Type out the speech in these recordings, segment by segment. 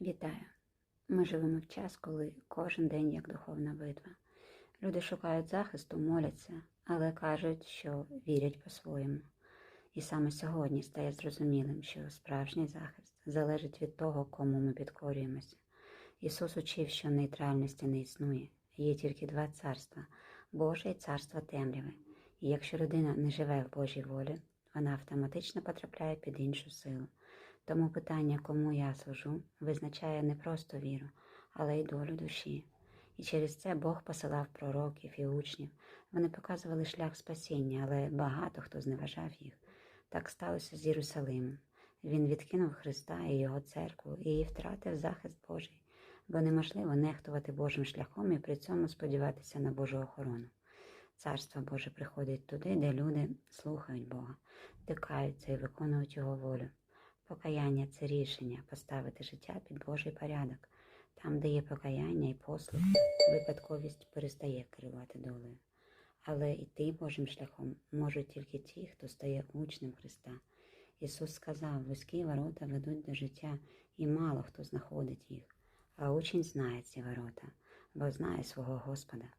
Вітаю! Ми живемо в час, коли кожен день як духовна битва. Люди шукають захисту, моляться, але кажуть, що вірять по-своєму. І саме сьогодні стає зрозумілим, що справжній захист залежить від того, кому ми підкорюємося. Ісус учив, що нейтральності не існує, є тільки два царства Боже і царство темряви. І якщо людина не живе в Божій волі, вона автоматично потрапляє під іншу силу. Тому питання, кому я служу, визначає не просто віру, але й долю душі. І через це Бог посилав пророків і учнів. Вони показували шлях спасіння, але багато хто зневажав їх. Так сталося з Єрусалимом. Він відкинув Христа і його церкву і втратив захист Божий, бо неможливо нехтувати Божим шляхом і при цьому сподіватися на Божу охорону. Царство Боже приходить туди, де люди слухають Бога, дикаються і виконують Його волю. Покаяння це рішення поставити життя під Божий порядок. Там, де є покаяння і послуг, випадковість перестає керувати долею. Але йти Божим шляхом можуть тільки ті, хто стає учнем Христа. Ісус сказав, вузькі ворота ведуть до життя, і мало хто знаходить їх. А учень знає ці ворота, бо знає свого Господа.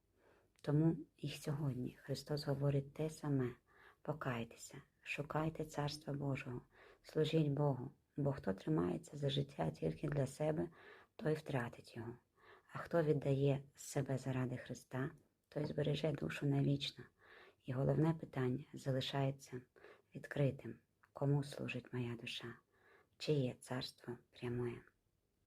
Тому і сьогодні Христос говорить те саме: покайтеся, шукайте Царства Божого, служіть Богу, бо хто тримається за життя тільки для себе, той втратить його. А хто віддає себе заради Христа, той збереже душу навічно. І головне питання залишається відкритим, кому служить моя душа, чиє царство прямує.